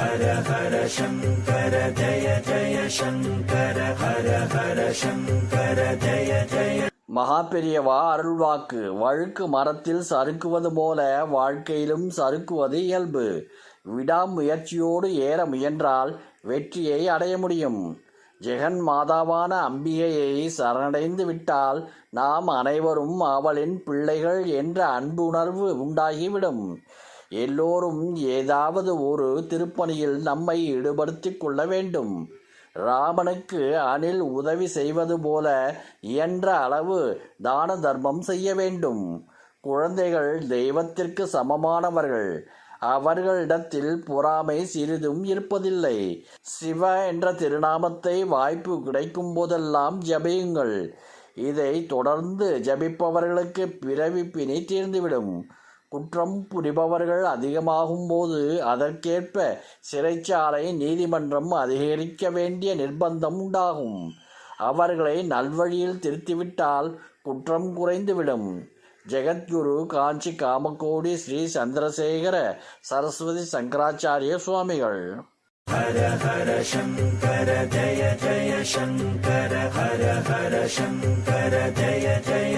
ஹர ஹர சங்கர ஜய ஜய சங்கர ஹர ஹர சங்கர ஜய ஜய. மகா பெரியவா அருள்வாக்கு. வழுக்கு மரத்தில் சறுக்குவது போல வாழ்க்கையிலும் சறுக்குவது இயல்பு. விடாமுயற்சியோடு ஏற முயன்றால் வெற்றியை அடைய முடியும். ஜெகன் மாதாவான அம்பிகையை சரணடைந்து விட்டால் நாம் அனைவரும் அவளின் பிள்ளைகள் என்ற அன்புணர்வு உண்டாகிவிடும். எல்லோரும் ஏதாவது ஒரு திருப்பணியில் நம்மை ஈடுபடுத்திக் கொள்ள வேண்டும். ராமனுக்கு அணில் உதவி செய்வது போல இயன்ற அளவு தான தர்மம் செய்ய வேண்டும். குழந்தைகள் தெய்வத்திற்கு சமமானவர்கள். அவர்களிடத்தில் பொறாமை சிறிதும் இருப்பதில்லை. சிவ என்ற திருநாமத்தை வாய்ப்பு கிடைக்கும் போதெல்லாம் ஜபியுங்கள். இதை தொடர்ந்து ஜபிப்பவர்களுக்கு பிறவி பிணி தீர்ந்துவிடும். குற்றம் புரிபவர்கள் அதிகமாகும் போது அதற்கேற்ப சிறைச்சாலை நீதிமன்றம் அதிகரிக்க வேண்டிய நிர்பந்தம் உண்டாகும். அவர்களை நல்வழியில் திருத்திவிட்டால் குற்றம் குறைந்துவிடும். ஜெகத்குரு காஞ்சி காமக்கோடி ஸ்ரீ சந்திரசேகர சரஸ்வதி சங்கராச்சாரிய சுவாமிகள். ஹர ஹர சங்கர ஜய ஜய சங்கர ஹர ஹர சங்கர ஜய ஜய